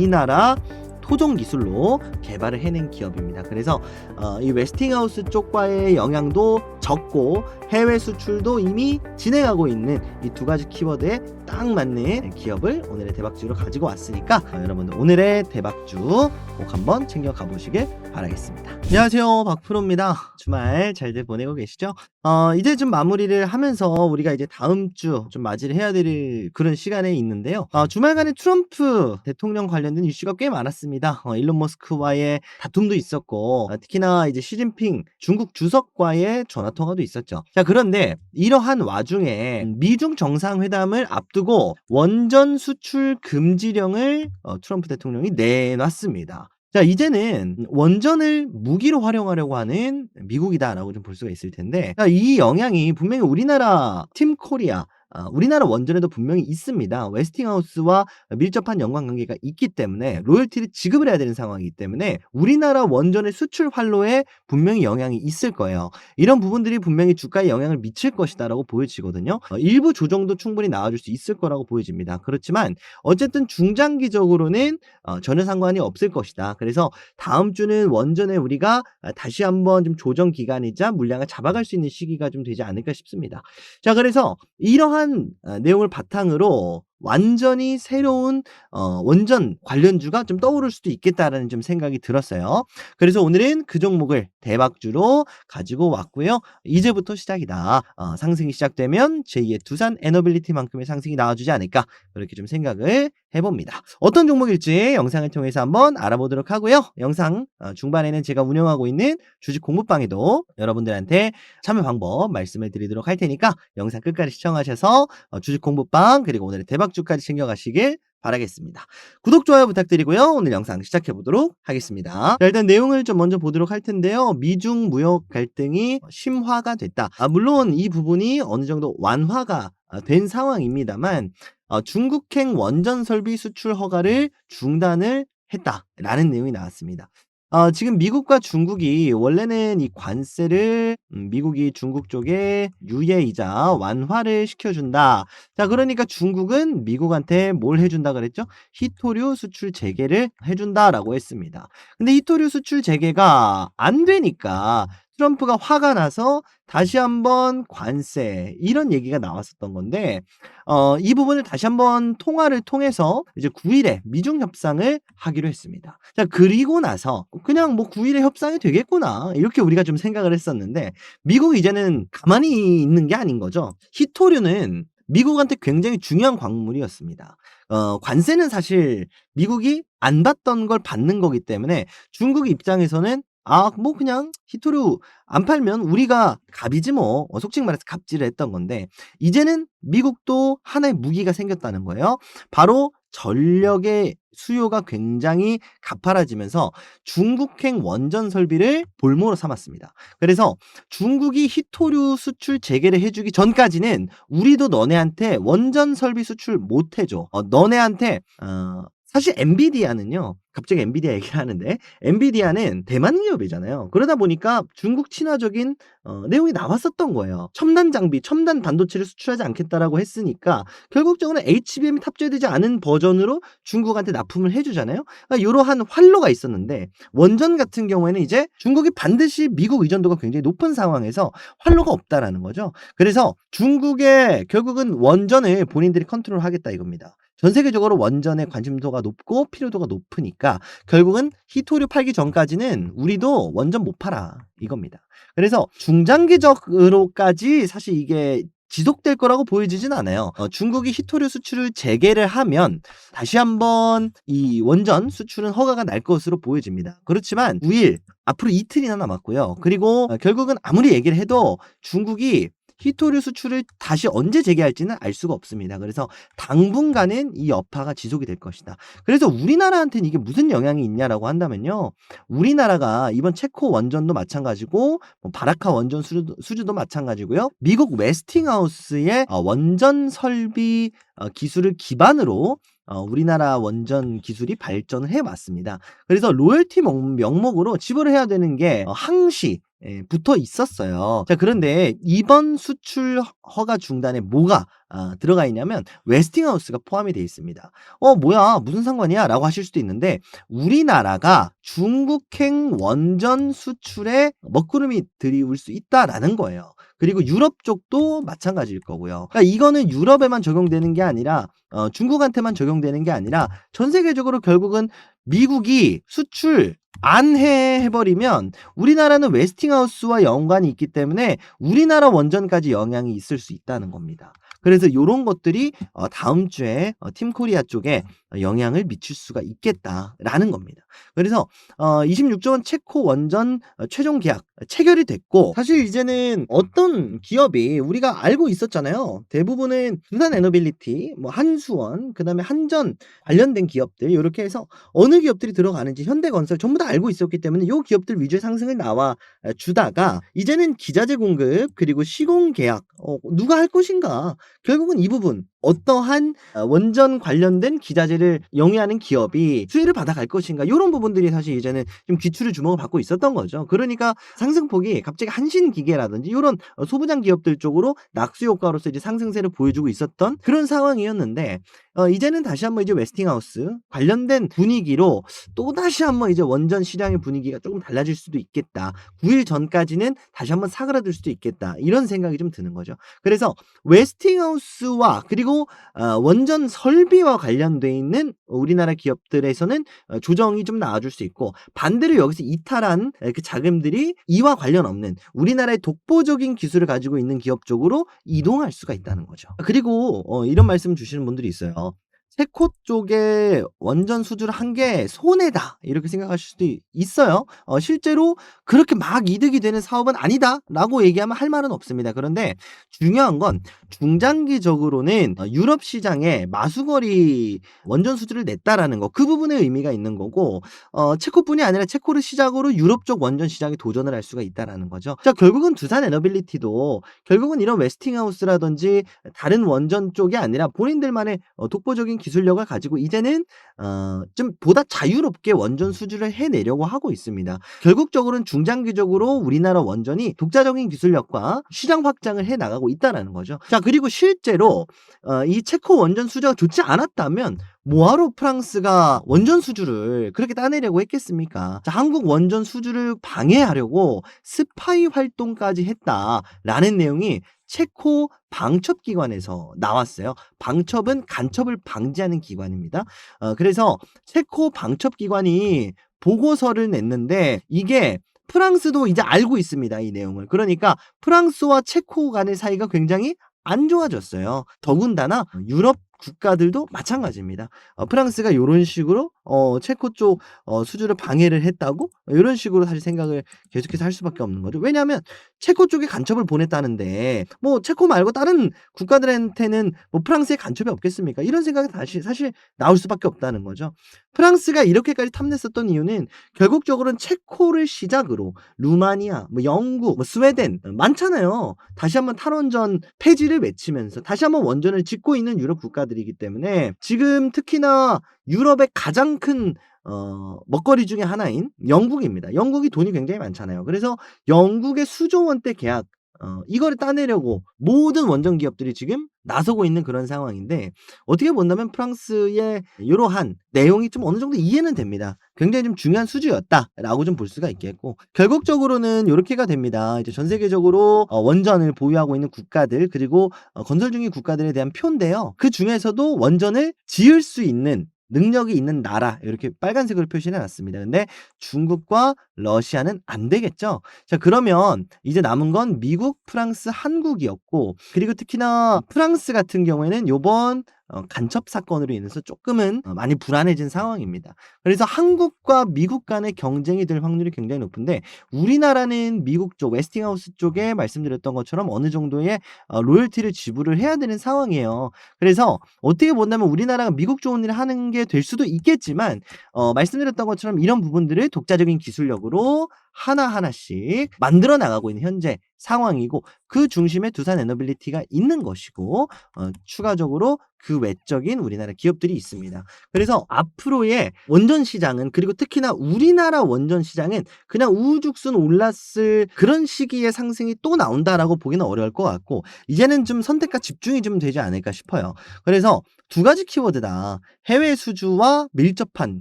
우리나라 토종 기술로 개발을 해낸 기업입니다. 그래서 어, 이 웨스팅하우스 쪽과의 영향도 적고 해외 수출도 이미 진행하고 있는 이 두 가지 키워드에 딱 맞는 기업을 오늘의 대박주로 가지고 왔으니까 어, 여러분들 오늘의 대박주 꼭 한번 챙겨 가보시길 바라겠습니다. 안녕하세요 박프로입니다. 주말 잘들 보내고 계시죠? 어, 이제 좀 마무리를 하면서 우리가 이제 다음 주 좀 맞이를 해야 될 그런 시간에 있는데요. 어, 주말간에 트럼프 대통령 관련된 이슈가 꽤 많았습니다. 어, 일론 머스크와의 다툼도 있었고 어, 특히나 이제 시진핑 중국 주석과의 전화 통화도 있었죠. 자 그런데 이러한 와중에 미중 정상회담을 앞두고 원전 수출 금지령을 어, 트럼프 대통령이 내놨습니다. 자, 이제는 원전을 무기로 활용하려고 하는 미국이다라고 좀 볼 수가 있을 텐데, 자, 이 영향이 분명히 우리나라 팀 코리아, 아, 우리나라 원전에도 분명히 있습니다. 웨스팅하우스와 밀접한 연관 관계가 있기 때문에 로열티를 지급을 해야 되는 상황이기 때문에 우리나라 원전의 수출 활로에 분명히 영향이 있을 거예요. 이런 부분들이 분명히 주가에 영향을 미칠 것이다라고 보여지거든요. 어, 일부 조정도 충분히 나와줄 수 있을 거라고 보여집니다. 그렇지만 어쨌든 중장기적으로는 어, 전혀 상관이 없을 것이다. 그래서 다음 주는 원전에 우리가 아, 다시 한번 좀 조정 기간이자 물량을 잡아갈 수 있는 시기가 좀 되지 않을까 싶습니다. 자, 그래서 이러한 어, 내용을 바탕으로 완전히 새로운 어, 원전 관련주가 좀 떠오를 수도 있겠다라는 좀 생각이 들었어요. 그래서 오늘은 그 종목을 대박주로 가지고 왔고요. 이제부터 시작이다. 어, 상승이 시작되면 제2의 두산 에너빌리티만큼의 상승이 나와주지 않을까 그렇게 좀 생각을 해봅니다. 어떤 종목일지 영상을 통해서 한번 알아보도록 하고요. 영상 어, 중반에는 제가 운영하고 있는 주식 공부방에도 여러분들한테 참여 방법 말씀을 드리도록 할 테니까 영상 끝까지 시청하셔서 어, 주식 공부방 그리고 오늘의 대박 주까지 챙겨가시길 바라겠습니다. 구독, 좋아요 부탁드리고요. 오늘 영상 시작해 보도록 하겠습니다. 자, 일단 내용을 좀 먼저 보도록 할 텐데요. 미중 무역 갈등이 심화가 됐다. 아, 물론 이 부분이 어느 정도 완화가 아, 된 상황입니다만 어, 중국행 원전 설비 수출 허가를 중단을 했다라는 내용이 나왔습니다. 어, 지금 미국과 중국이 원래는 이 관세를 음, 미국이 중국 쪽에 유예이자 완화를 시켜준다. 자, 그러니까 중국은 미국한테 뭘 해준다 그랬죠? 히토류 수출 재개를 해준다라고 했습니다. 근데 히토류 수출 재개가 안 되니까 트럼프가 화가 나서 다시 한번 관세 이런 얘기가 나왔었던 건데 어, 이 부분을 다시 한번 통화를 통해서 이제 9일에 미중 협상을 하기로 했습니다. 자 그리고 나서 그냥 뭐 9일에 협상이 되겠구나 이렇게 우리가 좀 생각을 했었는데 미국 이제는 가만히 있는 게 아닌 거죠. 히토류는 미국한테 굉장히 중요한 광물이었습니다. 어, 관세는 사실 미국이 안 받던 걸 받는 거기 때문에 중국 입장에서는 아, 뭐 그냥 히토류 안 팔면 우리가 갑이지 뭐. 어, 솔직히 말해서 갑질을 했던 건데 이제는 미국도 하나의 무기가 생겼다는 거예요. 바로 전력의 수요가 굉장히 가파라지면서 중국행 원전 설비를 볼모로 삼았습니다. 그래서 중국이 히토류 수출 재개를 해주기 전까지는 우리도 너네한테 원전 설비 수출 못 해줘. 어, 너네한테 어, 사실 엔비디아는요. 갑자기 엔비디아 얘기를 하는데 엔비디아는 대만 기업이잖아요. 그러다 보니까 중국 친화적인 어, 내용이 나왔었던 거예요. 첨단 장비, 첨단 반도체를 수출하지 않겠다라고 했으니까 결국적으로는 HBM이 탑재되지 않은 버전으로 중국한테 납품을 해주잖아요. 그러니까 이러한 활로가 있었는데 원전 같은 경우에는 이제 중국이 반드시 미국 의존도가 굉장히 높은 상황에서 활로가 없다라는 거죠. 그래서 중국의 결국은 원전을 본인들이 컨트롤 하겠다 이겁니다. 전 세계적으로 원전의 관심도가 높고 필요도가 높으니까 결국은 히토류 팔기 전까지는 우리도 원전 못 팔아 이겁니다. 그래서 중장기적으로까지 사실 이게 지속될 거라고 보여지진 않아요. 어, 중국이 히토류 수출을 재개를 하면 다시 한번 이 원전 수출은 허가가 날 것으로 보여집니다. 그렇지만 9일 앞으로 이틀이나 남았고요. 그리고 어, 결국은 아무리 얘기를 해도 중국이 히토류 수출을 다시 언제 재개할지는 알 수가 없습니다. 그래서 당분간은 이 여파가 지속이 될 것이다. 그래서 우리나라한테는 이게 무슨 영향이 있냐라고 한다면요. 우리나라가 이번 체코 원전도 마찬가지고 뭐 바라카 원전 수주도, 수주도 마찬가지고요. 미국 웨스팅하우스의 어, 원전 설비 어, 기술을 기반으로 어, 우리나라 원전 기술이 발전을 해왔습니다. 그래서 로열티 명, 목으로 지불을 해야 되는 게 어, 항시 예, 붙어 있었어요. 자, 그런데 이번 수출 허가 중단에 뭐가 아, 들어가 있냐면 웨스팅하우스가 포함이 되어 있습니다. 어, 뭐야? 무슨 상관이야? 라고 하실 수도 있는데 우리나라가 중국행 원전 수출에 먹구름이 들이울 수 있다라는 거예요. 그리고 유럽 쪽도 마찬가지일 거고요. 그러니까 이거는 유럽에만 적용되는 게 아니라 어, 중국한테만 적용되는 게 아니라 전 세계적으로 결국은 미국이 수출 안해 해버리면 우리나라는 웨스팅하우스와 연관이 있기 때문에 우리나라 원전까지 영향이 있을 수 있다는 겁니다. 그래서 이런 것들이 어, 다음 주에 어, 팀코리아 쪽에 영향을 미칠 수가 있겠다라는 겁니다. 그래서 어, 26조 원 체코 원전 어, 최종 계약 체결이 됐고 사실 이제는 어떤 기업이 우리가 알고 있었잖아요. 대부분은 두산 에너빌리티, 뭐 한수원, 그다음에 한전 관련된 기업들 이렇게 해서 어느 기업들이 들어가는지 현대건설 전부 다 알고 있었기 때문에 이 기업들 위주의 상승을 나와 어, 주다가 이제는 기자재 공급 그리고 시공 계약 어, 누가 할 것인가 결국은 이 부분 어떠한 어, 원전 관련된 기자재를 영위하는 기업이 수혜를 받아갈 것인가 이런 부분들이 사실 이제는 좀 기출을 주목을 받고 있었던 거죠. 그러니까 상승폭이 갑자기 한신기계라든지 이런 어, 소부장 기업들 쪽으로 낙수 효과로서 이제 상승세를 보여주고 있었던 그런 상황이었는데 어, 이제는 다시 한번 이제 웨스팅하우스 관련된 분위기로 또 다시 한번 이제 원전 시장의 분위기가 조금 달라질 수도 있겠다. 9일 전까지는 다시 한번 사그라들 수도 있겠다. 이런 생각이 좀 드는 거죠. 그래서 웨스팅하우스와 그리고 어, 원전 설비와 관련돼 있는 우리나라 기업들에서는 어, 조정이 좀 나와줄 수 있고 반대로 여기서 이탈한 에, 그 자금들이 이와 관련 없는 우리나라의 독보적인 기술을 가지고 있는 기업 쪽으로 이동할 수가 있다는 거죠. 그리고 어, 이런 말씀 주시는 분들이 있어요. 체코 쪽에 원전 수주를 한 게 손해다 이렇게 생각하실 수도 이- 있어요. 어, 실제로 그렇게 막 이득이 되는 사업은 아니다라고 얘기하면 할 말은 없습니다. 그런데 중요한 건 중장기적으로는 어, 유럽 시장에 마수거리 원전 수주를 냈다라는 거 그 부분에 의미가 있는 거고 어, 체코뿐이 아니라 체코를 시작으로 유럽 쪽 원전 시장에 도전을 할 수가 있다라는 거죠. 자 결국은 두산 에너빌리티도 결국은 이런 웨스팅하우스라든지 다른 원전 쪽이 아니라 본인들만의 어, 독보적인 기 술력을 가지고 이제는 어, 좀 보다 자유롭게 원전 수주를 해내려고 하고 있습니다. 결국적으로는 중장기적으로 우리나라 원전이 독자적인 기술력과 시장 확장을 해 나가고 있다라는 거죠. 자 그리고 실제로 어, 이 체코 원전 수주가 좋지 않았다면 뭐하러 프랑스가 원전 수주를 그렇게 따내려고 했겠습니까? 자, 한국 원전 수주를 방해하려고 스파이 활동까지 했다라는 내용이 체코 방첩기관에서 나왔어요. 방첩은 간첩을 방지하는 기관입니다. 어, 그래서 체코 방첩기관이 보고서를 냈는데 이게 프랑스도 이제 알고 있습니다. 이 내용을. 그러니까 프랑스와 체코 간의 사이가 굉장히 안 좋아졌어요. 더군다나 유럽 국가들도 마찬가지입니다. 어, 프랑스가 이런 식으로 어, 체코 쪽 어, 수주를 방해를 했다고 이런 식으로 사실 생각을 계속해서 할 수밖에 없는 거죠. 왜냐하면 체코 쪽에 간첩을 보냈다는데 뭐 체코 말고 다른 국가들한테는 뭐 프랑스의 간첩이 없겠습니까? 이런 생각이 다시 사실 나올 수밖에 없다는 거죠. 프랑스가 이렇게까지 탐냈었던 이유는 결국적으로는 체코를 시작으로 루마니아, 뭐 영국, 뭐 스웨덴 많잖아요. 다시 한번 탈원전 폐지를 외치면서 다시 한번 원전을 짓고 있는 유럽 국가들 이기 때문에 지금 특히나 유럽의 가장 큰 어, 먹거리 중에 하나인 영국입니다. 영국이 돈이 굉장히 많잖아요. 그래서 영국의 수조 원 대 계약 어, 이거를 따내려고 모든 원전 기업들이 지금 나서고 있는 그런 상황인데 어떻게 본다면 프랑스의 이러한 내용이 좀 어느 정도 이해는 됩니다. 굉장히 좀 중요한 수주였다라고 좀 볼 수가 있겠고 결국적으로는 이렇게가 됩니다. 이제 전 세계적으로 어, 원전을 보유하고 있는 국가들 그리고 어, 건설 중인 국가들에 대한 표인데요. 그 중에서도 원전을 지을 수 있는 능력이 있는 나라 이렇게 빨간색으로 표시해 놨습니다. 근데 중국과 러시아는 안 되겠죠. 자 그러면 이제 남은 건 미국, 프랑스, 한국이었고 그리고 특히나 프랑스 같은 경우에는 요번 어, 간첩 사건으로 인해서 조금은 어, 많이 불안해진 상황입니다. 그래서 한국과 미국 간의 경쟁이 될 확률이 굉장히 높은데 우리나라는 미국 쪽 웨스팅하우스 쪽에 말씀드렸던 것처럼 어느 정도의 어, 로열티를 지불을 해야 되는 상황이에요. 그래서 어떻게 본다면 우리나라가 미국 좋은 일을 하는 게 될 수도 있겠지만 어, 말씀드렸던 것처럼 이런 부분들을 독자적인 기술력으로 하나하나씩 만들어 나가고 있는 현재 상황이고 그 중심에 두산 에너빌리티가 있는 것이고 어, 추가적으로 그 외적인 우리나라 기업들이 있습니다. 그래서 앞으로의 원전 시장은 그리고 특히나 우리나라 원전 시장은 그냥 우후죽순 올랐을 그런 시기의 상승이 또 나온다라고 보기는 어려울 것 같고 이제는 좀 선택과 집중이 좀 되지 않을까 싶어요. 그래서 두 가지 키워드다. 해외 수주와 밀접한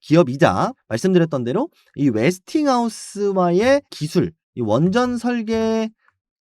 기업이자 말씀드렸던 대로 이 웨스팅하우스와의 기술, 이 원전 설계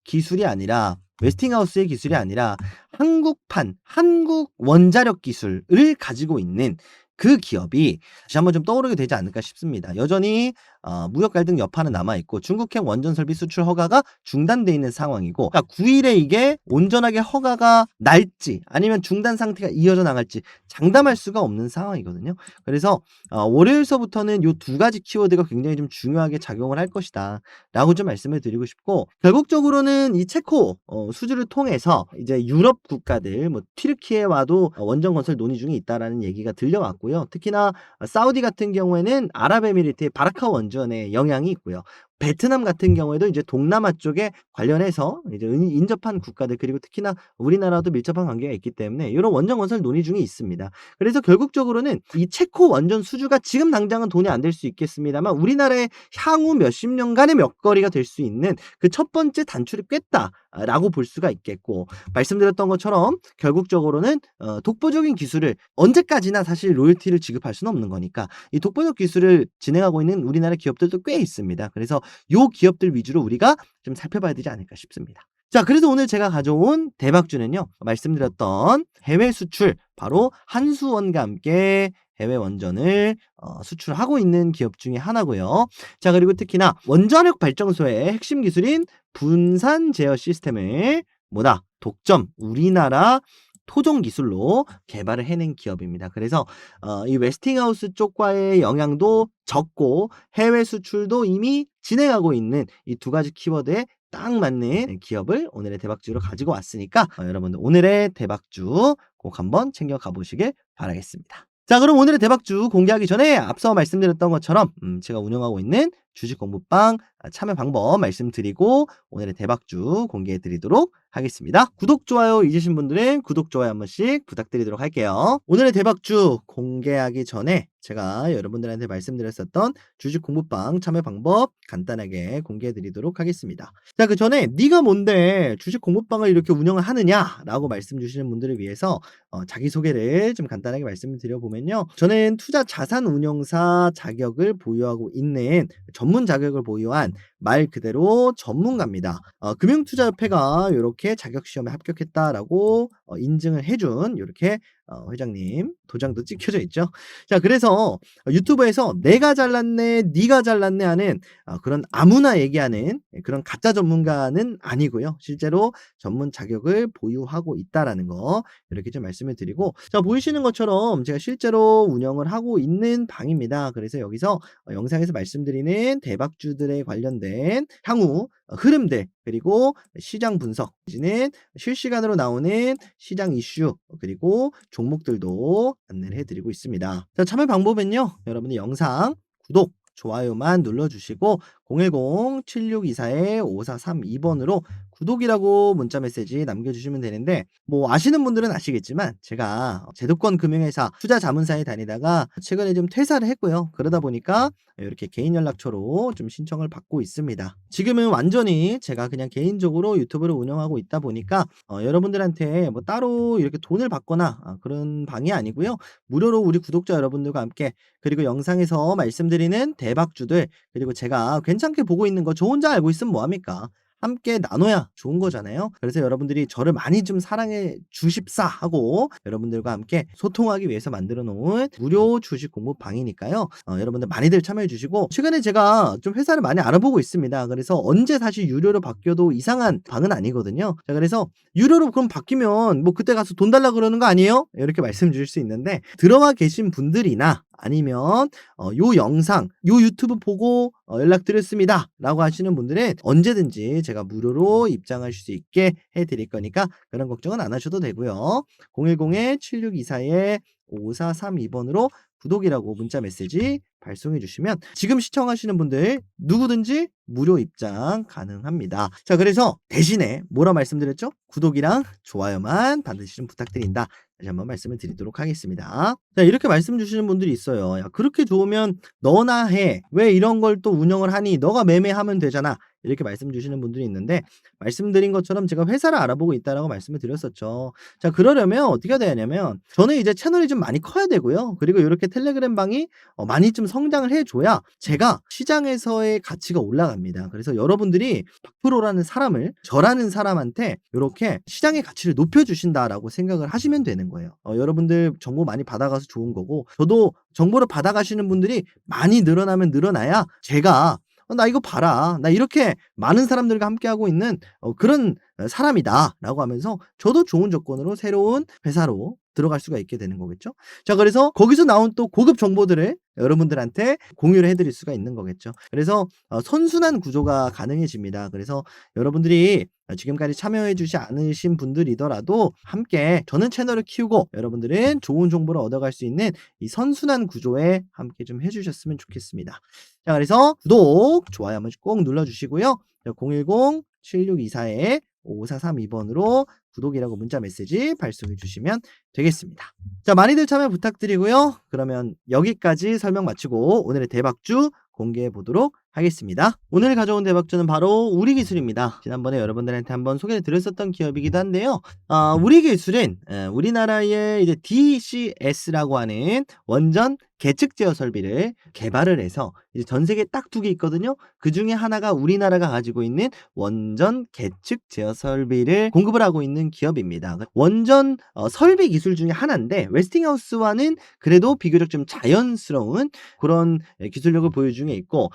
기술이 아니라 웨스팅하우스의 기술이 아니라 한국판, 한국 원자력 기술을 가지고 있는 그 기업이 다시 한번 좀 떠오르게 되지 않을까 싶습니다. 여전히 어, 무역 갈등 여파는 남아 있고 중국행 원전 설비 수출 허가가 중단돼 있는 상황이고 그러니까 9일에 이게 온전하게 허가가 날지 아니면 중단 상태가 이어져 나갈지 장담할 수가 없는 상황이거든요. 그래서 어, 월요일서부터는 요 두 가지 키워드가 굉장히 좀 중요하게 작용을 할 것이다라고 좀 말씀을 드리고 싶고 결국적으로는 이 체코 어, 수주를 통해서 이제 유럽 국가들 뭐 튀르키예와도 원전 건설 논의 중에 있다라는 얘기가 들려왔고요. 특히나 사우디 같은 경우에는 아랍에미리트의 바라카 원전 에 영향이 있고요. 베트남 같은 경우에도 이제 동남아 쪽에 관련해서 이제 은- 인접한 국가들 그리고 특히나 우리나라도 밀접한 관계가 있기 때문에 이런 원전 건설 논의 중에 있습니다. 그래서 결국적으로는 이 체코 원전 수주가 지금 당장은 돈이 안 될 수 있겠습니다만 우리나라의 향후 몇십 년간의 먹거리가 될 수 있는 그 첫 번째 단추를 꿰다라고 볼 수가 있겠고 말씀드렸던 것처럼 결국적으로는 어, 독보적인 기술을 언제까지나 사실 로열티를 지급할 수는 없는 거니까 이 독보적 기술을 진행하고 있는 우리나라 기업들도 꽤 있습니다. 그래서 요 기업들 위주로 우리가 좀 살펴봐야 되지 않을까 싶습니다. 자, 그래서 오늘 제가 가져온 대박주는요, 말씀드렸던 해외 수출, 바로 한수원과 함께 해외 원전을 어, 수출하고 있는 기업 중에 하나고요. 자, 그리고 특히나 원자력 발전소의 핵심 기술인 분산 제어 시스템을 뭐다? 독점, 우리나라 토종 기술로 개발을 해낸 기업입니다. 그래서 어, 이 웨스팅하우스 쪽과의 영향도 적고 해외 수출도 이미 진행하고 있는 이 두 가지 키워드에 딱 맞는 기업을 오늘의 대박주로 가지고 왔으니까 어, 여러분들 오늘의 대박주 꼭 한번 챙겨 가 보시길 바라겠습니다. 자, 그럼 오늘의 대박주 공개하기 전에 앞서 말씀드렸던 것처럼 음, 제가 운영하고 있는 주식 공부방 아, 참여 방법 말씀드리고 오늘의 대박주 공개해 드리도록 하겠습니다. 구독, 좋아요 잊으신 분들은 구독, 좋아요 한 번씩 부탁드리도록 할게요. 오늘의 대박주 공개하기 전에 제가 여러분들한테 말씀드렸었던 주식 공부방 참여 방법 간단하게 공개해 드리도록 하겠습니다. 자, 그 전에 네가 뭔데 주식 공부방을 이렇게 운영을 하느냐라고 말씀 주시는 분들을 위해서 어, 자기소개를 좀 간단하게 말씀을 드려 보면요. 저는 투자 자산 운용사 자격을 보유하고 있는 전문 자격을 보유한 말 그대로 전문가입니다. 어, 금융투자협회가 이렇게 자격시험에 합격했다라고 어, 인증을 해준 이렇게 어, 회장님 도장도 찍혀져 있죠. 자, 그래서 유튜브에서 내가 잘났네, 네가 잘났네 하는 어, 그런 아무나 얘기하는 그런 가짜 전문가는 아니고요. 실제로 전문 자격을 보유하고 있다라는 거 이렇게 좀 말씀을 드리고 자 보이시는 것처럼 제가 실제로 운영을 하고 있는 방입니다. 그래서 여기서 어, 영상에서 말씀드리는 대박주들에 관련된 향후 어, 흐름들 그리고 시장 분석 내지는 실시간으로 나오는 시장 이슈 그리고 종목들도 안내를 해드리고 있습니다. 자, 참여 방법은요. 여러분이 영상 구독 좋아요만 눌러주시고 010-7624-5432번으로 구독이라고 문자 메시지 남겨주시면 되는데 뭐 아시는 분들은 아시겠지만 제가 제도권 금융회사 투자 자문사에 다니다가 최근에 좀 퇴사를 했고요. 그러다 보니까 이렇게 개인 연락처로 좀 신청을 받고 있습니다. 지금은 완전히 제가 그냥 개인적으로 유튜브를 운영하고 있다 보니까 어, 여러분들한테 뭐 따로 이렇게 돈을 받거나 아, 그런 방이 아니고요. 무료로 우리 구독자 여러분들과 함께 그리고 영상에서 말씀드리는 대박주들 그리고 제가 괜 찮게 보고 있는 거 저 혼자 알고 있으면 뭐합니까? 함께 나눠야 좋은 거잖아요. 그래서 여러분들이 저를 많이 좀 사랑해 주십사 하고 여러분들과 함께 소통하기 위해서 만들어 놓은 무료 주식 공부 방이니까요. 어, 여러분들 많이들 참여해 주시고 최근에 제가 좀 회사를 많이 알아보고 있습니다. 그래서 언제 사실 유료로 바뀌어도 이상한 방은 아니거든요. 자, 그래서 유료로 그럼 바뀌면 뭐 그때 가서 돈 달라 그러는 거 아니에요? 이렇게 말씀 주실 수 있는데 들어와 계신 분들이나 아니면 어, 요 영상, 요 유튜브 보고 어, 연락드렸습니다. 라고 하시는 분들은 언제든지 제가 무료로 입장하실 수 있게 해드릴 거니까 그런 걱정은 안 하셔도 되고요. 010-7624-5432번으로 구독이라고 문자 메시지 발송해 주시면 지금 시청하시는 분들 누구든지 무료 입장 가능합니다. 자, 그래서 대신에 뭐라 말씀드렸죠? 구독이랑 좋아요만 반드시 좀 부탁드린다. 다시 한번 말씀을 드리도록 하겠습니다. 자, 이렇게 말씀 주시는 분들이 있어요. 야, 그렇게 좋으면 너나 해. 왜 이런 걸 또 운영을 하니? 너가 매매하면 되잖아. 이렇게 말씀 주시는 분들이 있는데 말씀드린 것처럼 제가 회사를 알아보고 있다라고 말씀을 드렸었죠. 자, 그러려면 어떻게 해야 되냐면 저는 이제 채널이 좀 많이 커야 되고요. 그리고 이렇게 텔레그램 방이 어, 많이 좀 성장을 해 줘야 제가 시장에서의 가치가 올라갑니다. 그래서 여러분들이 박프로라는 사람을 저라는 사람한테 이렇게 시장의 가치를 높여주신다라고 생각을 하시면 되는 거예요. 어, 여러분들 정보 많이 받아가서 좋은 거고 저도 정보를 받아가시는 분들이 많이 늘어나면 늘어나야 제가 어, 나 이거 봐라. 나 이렇게 많은 사람들과 함께하고 있는 어, 그런 사람이다. 라고 하면서 저도 좋은 조건으로 새로운 회사로 들어갈 수가 있게 되는 거겠죠. 자, 그래서 거기서 나온 또 고급 정보들을 여러분들한테 공유를 해드릴 수가 있는 거겠죠. 그래서 어, 선순환 구조가 가능해집니다. 그래서 여러분들이 지금까지 참여해주지 않으신 분들이더라도 함께 저는 채널을 키우고 여러분들은 좋은 정보를 얻어갈 수 있는 이 선순환 구조에 함께 좀 해주셨으면 좋겠습니다. 자, 그래서 구독, 좋아요 한번 꼭 눌러주시고요. 010-7624에 5432번으로 구독이라고 문자 메시지 발송해 주시면 되겠습니다. 자, 많이들 참여 부탁드리고요. 그러면 여기까지 설명 마치고 오늘의 대박주 공개해 보도록 하겠습니다. 오늘 가져온 대박주는 바로 우리 기술입니다. 지난번에 여러분들한테 한번 소개해 드렸었던 기업이기도 한데요. 어, 우리 기술은 에, 우리나라의 이제 DCS라고 하는 원전 계측 제어 설비를 개발을 해서 이제 전 세계 딱 두 개 있거든요. 그 중에 하나가 우리나라가 가지고 있는 원전 계측 제어 설비를 공급을 하고 있는 기업입니다. 원전 어, 설비 기술 중에 하나인데 웨스팅하우스와는 그래도 비교적 좀 자연스러운 그런 기술력을 보여 중에 있고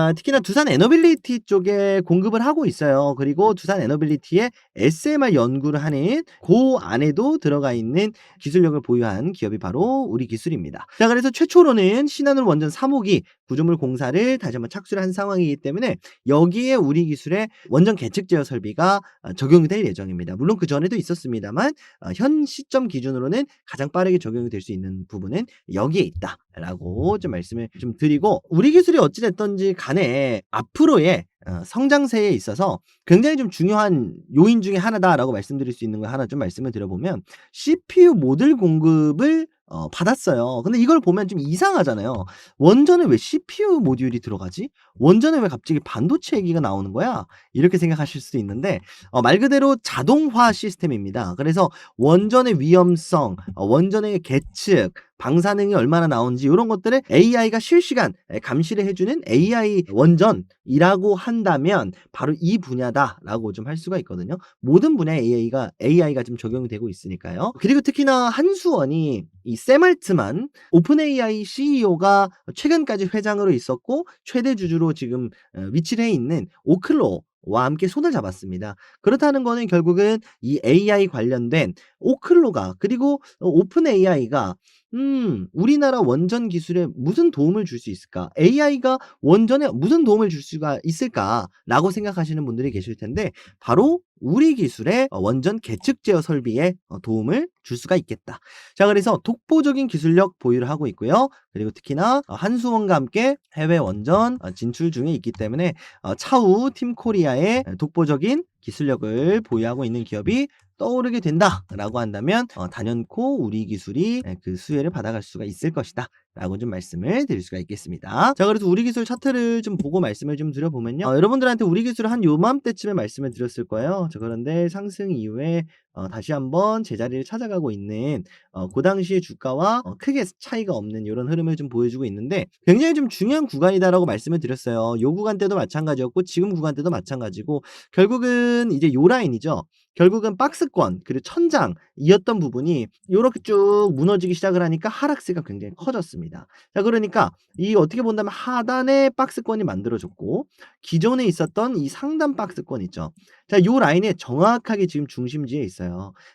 아, 특히나 두산 에너빌리티 쪽에 공급을 하고 있어요. 그리고 두산 에너빌리티의 SMR 연구를 하는 그 안에도 들어가 있는 기술력을 보유한 기업이 바로 우리 기술입니다. 자, 그래서 최초로는 신한울 원전 3호기 구조물 공사를 다시 한번 착수를 한 상황이기 때문에 여기에 우리 기술의 원전 계측 제어 설비가 어, 적용이 될 예정입니다. 물론 그 전에도 있었습니다만 어, 현 시점 기준으로는 가장 빠르게 적용이 될 수 있는 부분은 여기에 있다라고 좀 말씀을 좀 드리고 우리 기술이 어찌 됐던지 간에 앞으로의 어, 성장세에 있어서 굉장히 좀 중요한 요인 중에 하나다라고 말씀드릴 수 있는 거 하나 좀 말씀을 드려보면 CPU 모듈 공급을 어, 받았어요. 근데 이걸 보면 좀 이상하잖아요. 원전에 왜 CPU 모듈이 들어가지? 원전에 왜 갑자기 반도체 얘기가 나오는 거야? 이렇게 생각하실 수도 있는데 어, 말 그대로 자동화 시스템입니다. 그래서 원전의 위험성, 어, 원전의 계측, 방사능이 얼마나 나오는지 이런 것들을 AI가 실시간 감시를 해주는 AI 원전이라고 한다면 바로 이 분야다라고 좀 할 수가 있거든요. 모든 분야에 AI가 AI가 좀 적용이 되고 있으니까요. 그리고 특히나 한수원이 이 세말트만 오픈 AI CEO가 최근까지 회장으로 있었고 최대 주주로 지금 어, 위치를 해 있는 오클로 와 함께 손을 잡았습니다. 그렇다는 거는 결국은 이 AI 관련된 오클로가 그리고 오픈 AI가 음, 우리나라 원전 기술에 무슨 도움을 줄 수 있을까? AI가 원전에 무슨 도움을 줄 수가 있을까 라고 생각하시는 분들이 계실 텐데 바로 우리 기술의 어, 원전 계측 제어 설비에 어, 도움을 줄 수가 있겠다. 자, 그래서 독보적인 기술력 보유를 하고 있고요. 그리고 특히나 어, 한수원과 함께 해외 원전 진출 중에 있기 때문에 차후 팀 코리아의 독보적인 기술력을 보유하고 있는 기업이 떠오르게 된다라고 한다면 어, 단연코 우리 기술이 그 수혜를 받아갈 수가 있을 것이다. 라고 좀 말씀을 드릴 수가 있겠습니다. 자, 그래서 우리 기술 차트를 좀 보고 말씀을 좀 드려보면요. 어, 여러분들한테 우리 기술을 한 요맘때쯤에 말씀을 드렸을 거예요. 자, 그런데 상승 이후에 어, 다시 한번 제자리를 찾아가고 있는 어, 그 당시의 주가와 어, 크게 차이가 없는 이런 흐름을 좀 보여주고 있는데 굉장히 좀 중요한 구간이다라고 말씀을 드렸어요. 요 구간 때도 마찬가지였고 지금 구간 때도 마찬가지고 결국은 이제 요 라인이죠. 결국은 박스권 그리고 천장이었던 부분이 이렇게 쭉 무너지기 시작을 하니까 하락세가 굉장히 커졌습니다. 자 그러니까 이 어떻게 본다면 하단에 박스권이 만들어졌고 기존에 있었던 이 상단 박스권 있죠. 자요 라인에 정확하게 지금 중심지에 있어요.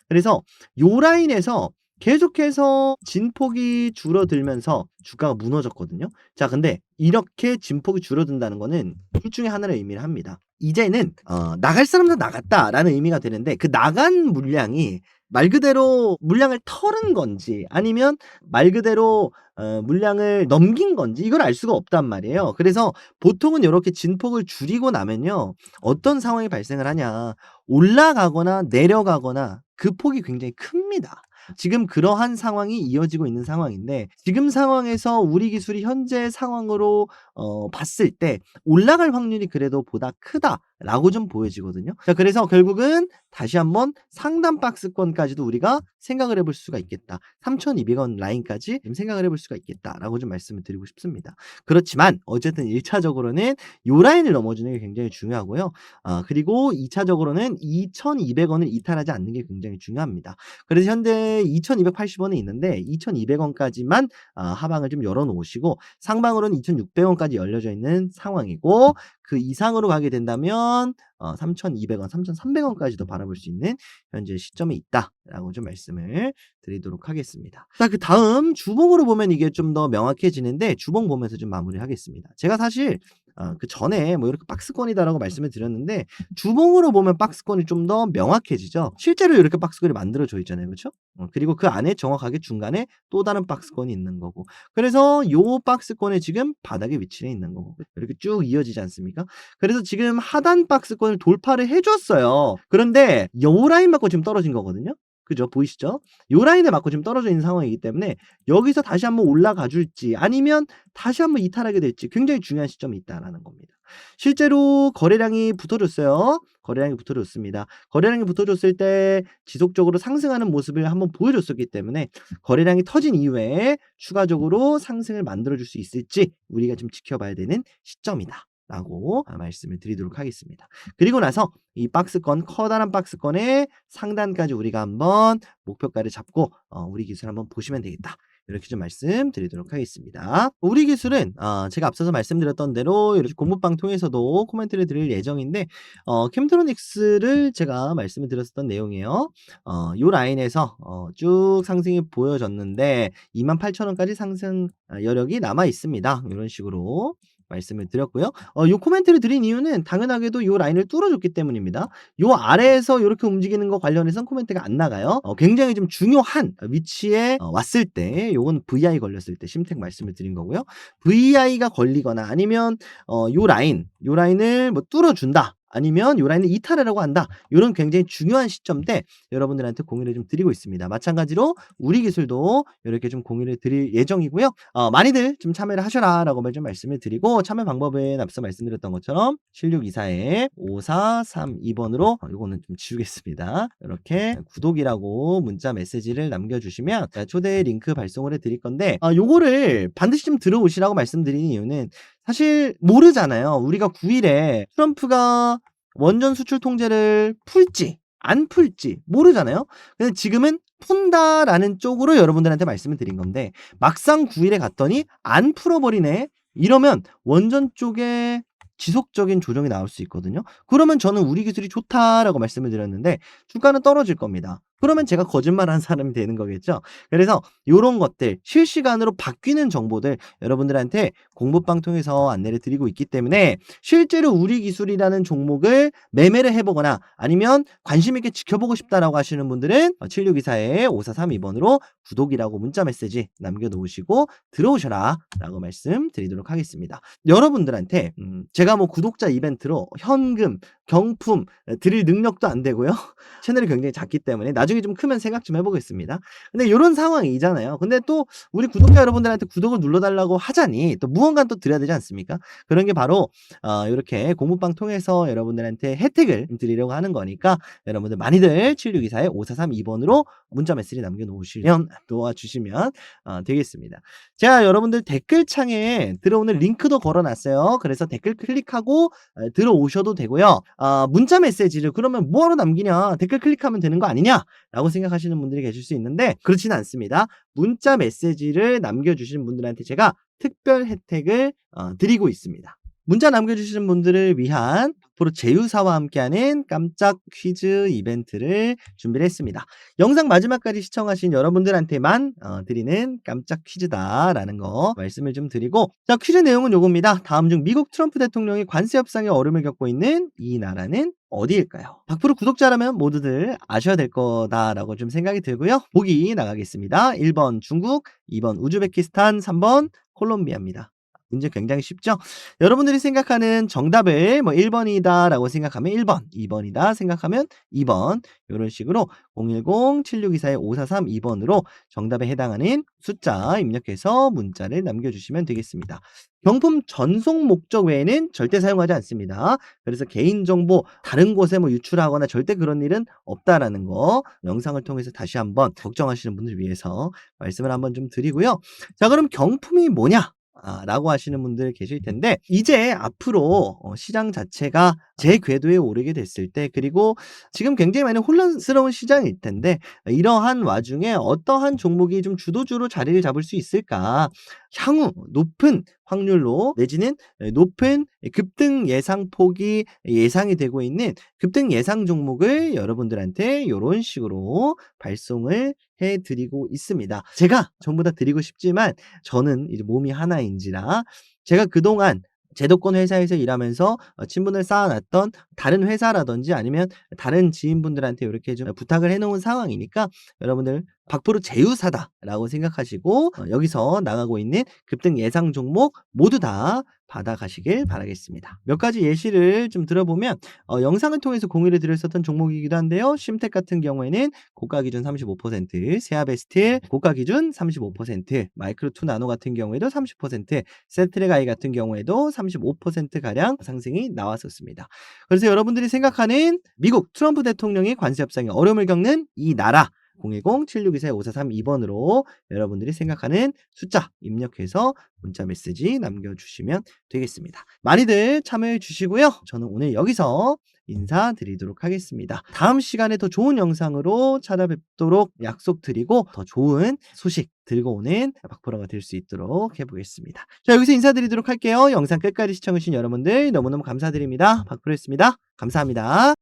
그래서 요 라인에서 계속해서 진폭이 줄어들면서 주가가 무너졌거든요. 자, 근데 이렇게 진폭이 줄어든다는 거는 둘 중에 하나를 의미를 합니다. 이제는 어, 나갈 사람 다 나갔다라는 의미가 되는데 그 나간 물량이 말 그대로 물량을 털은 건지 아니면 말 그대로 어, 물량을 넘긴 건지 이걸 알 수가 없단 말이에요. 그래서 보통은 이렇게 진폭을 줄이고 나면요. 어떤 상황이 발생을 하냐. 올라가거나 내려가거나 그 폭이 굉장히 큽니다. 지금 그러한 상황이 이어지고 있는 상황인데 지금 상황에서 우리 기술이 현재 상황으로 어, 봤을 때 올라갈 확률이 그래도 보다 크다 라고 좀 보여지거든요. 자, 그래서 결국은 다시 한번 상단 박스권까지도 우리가 생각을 해볼 수가 있겠다. 3,200원 라인까지 좀 생각을 해볼 수가 있겠다라고 좀 말씀을 드리고 싶습니다. 그렇지만 어쨌든 1차적으로는 요 라인을 넘어주는 게 굉장히 중요하고요. 아, 그리고 2차적으로는 2,200원을 이탈하지 않는 게 굉장히 중요합니다. 그래서 현재 2,280원이 있는데 2,200원까지만 아, 하방을 좀 열어놓으시고 상방으로는 2,600원까지 열려져 있는 상황이고 그 이상으로 가게 된다면 어, 3,200원, 3,300원까지도 바라볼 수 있는 현재 시점에 있다라고 좀 말씀을 드리도록 하겠습니다. 자, 그 다음 주봉으로 보면 이게 좀 더 명확해지는데 주봉 보면서 좀 마무리하겠습니다. 제가 사실 어, 그 전에 뭐 이렇게 박스권이다라고 말씀을 드렸는데 주봉으로 보면 박스권이 좀 더 명확해지죠. 실제로 이렇게 박스권이 만들어져 있잖아요, 그렇죠? 어, 그리고 그 안에 정확하게 중간에 또 다른 박스권이 있는 거고. 그래서 요 박스권에 지금 바닥에 위치해 있는 거고. 이렇게 쭉 이어지지 않습니까? 그래서 지금 하단 박스권을 돌파를 해줬어요. 그런데 요 라인 맞고 지금 떨어진 거거든요. 그죠? 보이시죠? 요 라인에 맞고 지금 떨어져 있는 상황이기 때문에 여기서 다시 한번 올라가 줄지 아니면 다시 한번 이탈하게 될지 굉장히 중요한 시점이 있다라는 겁니다. 실제로 거래량이 붙어줬어요. 거래량이 붙어줬습니다. 거래량이 붙어줬을 때 지속적으로 상승하는 모습을 한번 보여줬었기 때문에 거래량이 터진 이후에 추가적으로 상승을 만들어줄 수 있을지 우리가 좀 지켜봐야 되는 시점이다. 라고 아, 말씀을 드리도록 하겠습니다. 그리고 나서 이 박스권, 커다란 박스권의 상단까지 우리가 한번 목표가를 잡고 어, 우리 기술 한번 보시면 되겠다. 이렇게 좀 말씀드리도록 하겠습니다. 우리 기술은 어, 제가 앞서서 말씀드렸던 대로 이렇게 공부방 통해서도 코멘트를 드릴 예정인데 어, 캠트로닉스를 제가 말씀을 드렸었던 내용이에요. 어, 요 라인에서 어, 쭉 상승이 보여졌는데 28,000원까지 상승 아, 여력이 남아 있습니다. 이런 식으로 말씀을 드렸고요. 어, 요 코멘트를 드린 이유는 당연하게도 요 라인을 뚫어줬기 때문입니다. 요 아래에서 이렇게 움직이는 거 관련해서는 코멘트가 안 나가요. 어, 굉장히 좀 중요한 위치에 어, 왔을 때, 요건 VI 걸렸을 때 심택 말씀을 드린 거고요. VI가 걸리거나 아니면 어, 요 라인, 요 라인을 뭐 뚫어준다. 아니면 요 라인을 이탈하라고 한다. 이런 굉장히 중요한 시점 때 여러분들한테 공유를 좀 드리고 있습니다. 마찬가지로 우리 기술도 이렇게 좀 공유를 드릴 예정이고요. 어, 많이들 좀 참여를 하셔라라고 좀 말씀을 드리고 참여 방법은 앞서 말씀드렸던 것처럼 7624에 5432번으로 어, 요거는 좀 지우겠습니다. 이렇게 구독이라고 문자 메시지를 남겨주시면 초대 링크 발송을 해드릴 건데 어, 요거를 반드시 좀 들어오시라고 말씀드리는 이유는 사실 모르잖아요. 우리가 9일에 트럼프가 원전 수출 통제를 풀지 안 풀지 모르잖아요. 근데 지금은 푼다라는 쪽으로 여러분들한테 말씀을 드린 건데 막상 9일에 갔더니 안 풀어버리네. 이러면 원전 쪽에 지속적인 조정이 나올 수 있거든요. 그러면 저는 우리 기술이 좋다라고 말씀을 드렸는데 주가는 떨어질 겁니다. 그러면 제가 거짓말하는 사람이 되는 거겠죠. 그래서 이런 것들 실시간으로 바뀌는 정보들 여러분들한테 공부방 통해서 안내를 드리고 있기 때문에 실제로 우리 기술이라는 종목을 매매를 해보거나 아니면 관심 있게 지켜보고 싶다라고 하시는 분들은 7624에 5432번으로 구독이라고 문자 메시지 남겨놓으시고 들어오셔라 라고 말씀드리도록 하겠습니다. 여러분들한테 음, 제가 뭐 구독자 이벤트로 현금, 경품 드릴 능력도 안 되고요. 채널이 굉장히 작기 때문에 나중에 좀 크면 생각 좀 해보겠습니다. 근데 이런 상황이잖아요. 근데 또 우리 구독자 여러분들한테 구독을 눌러달라고 하자니 또 무언가 또 드려야 되지 않습니까? 그런 게 바로 어, 이렇게 공부방 통해서 여러분들한테 혜택을 드리려고 하는 거니까 여러분들 많이들 7624에 5432번으로 문자 메시지 남겨놓으시면 도와주시면 어, 되겠습니다. 제가 여러분들 댓글창에 들어오는 링크도 걸어놨어요. 그래서 댓글 클릭하고 어, 들어오셔도 되고요. 어, 문자 메시지를 그러면 뭐하러 남기냐 댓글 클릭하면 되는 거 아니냐 라고 생각하시는 분들이 계실 수 있는데 그렇지는 않습니다. 문자 메시지를 남겨주신 분들한테 제가 특별 혜택을 어, 드리고 있습니다. 문자 남겨주시는 분들을 위한 앞으로 제휴사와 함께하는 깜짝 퀴즈 이벤트를 준비를 했습니다. 영상 마지막까지 시청하신 여러분들한테만 어, 드리는 깜짝 퀴즈다라는 거 말씀을 좀 드리고 자 퀴즈 내용은 요겁니다. 다음 중 미국 트럼프 대통령이 관세 협상에 어려움을 겪고 있는 이 나라는 어디일까요? 박프로 구독자라면 모두들 아셔야 될 거다라고 좀 생각이 들고요. 보기 나가겠습니다. 1번 중국, 2번 우즈베키스탄, 3번 콜롬비아입니다. 문제 굉장히 쉽죠? 여러분들이 생각하는 정답을 뭐 1번이다 라고 생각하면 1번, 2번이다 생각하면 2번 이런 식으로 010-7624-5432 번으로 정답에 해당하는 숫자 입력해서 문자를 남겨주시면 되겠습니다. 경품 전송 목적 외에는 절대 사용하지 않습니다. 그래서 개인정보 다른 곳에 뭐 유출하거나 절대 그런 일은 없다라는 거 영상을 통해서 다시 한번 걱정하시는 분들 위해서 말씀을 한번 좀 드리고요. 자 그럼 경품이 뭐냐? 아, 라고 하시는 분들 계실 텐데 이제 앞으로 어, 시장 자체가 제 궤도에 오르게 됐을 때 그리고 지금 굉장히 많이 혼란스러운 시장일 텐데 이러한 와중에 어떠한 종목이 좀 주도주로 자리를 잡을 수 있을까? 향후 높은 확률로 내지는 높은 급등 예상 폭이 예상이 되고 있는 급등 예상 종목을 여러분들한테 이런 식으로 발송을 해 드리고 있습니다. 제가 전부 다 드리고 싶지만 저는 이제 몸이 하나인지라 제가 그동안 제도권 회사에서 일하면서 어, 친분을 쌓아놨던 다른 회사라든지 아니면 다른 지인분들한테 이렇게 좀 부탁을 해놓은 상황이니까 여러분들 박프로 제휴사다라고 생각하시고 어, 여기서 나가고 있는 급등 예상 종목 모두 다 받아가시길 바라겠습니다. 몇 가지 예시를 좀 들어보면 어, 영상을 통해서 공유를 드렸었던 종목이기도 한데요. 심텍 같은 경우에는 고가 기준 35%, 세아베스틸 고가 기준 35%, 마이크로2 나노 같은 경우에도 30%, 셀트레가이 같은 경우에도 35%가량 상승이 나왔었습니다. 그래서 여러분들이 생각하는 미국 트럼프 대통령이 관세 협상에 어려움을 겪는 이 나라 010-7624-5432번으로 여러분들이 생각하는 숫자 입력해서 문자 메시지 남겨주시면 되겠습니다. 많이들 참여해 주시고요. 저는 오늘 여기서 인사드리도록 하겠습니다. 다음 시간에 더 좋은 영상으로 찾아뵙도록 약속드리고 더 좋은 소식 들고 오는 박보라가 될 수 있도록 해보겠습니다. 자 여기서 인사드리도록 할게요. 영상 끝까지 시청해주신 여러분들 너무너무 감사드립니다. 박보라였습니다. 감사합니다.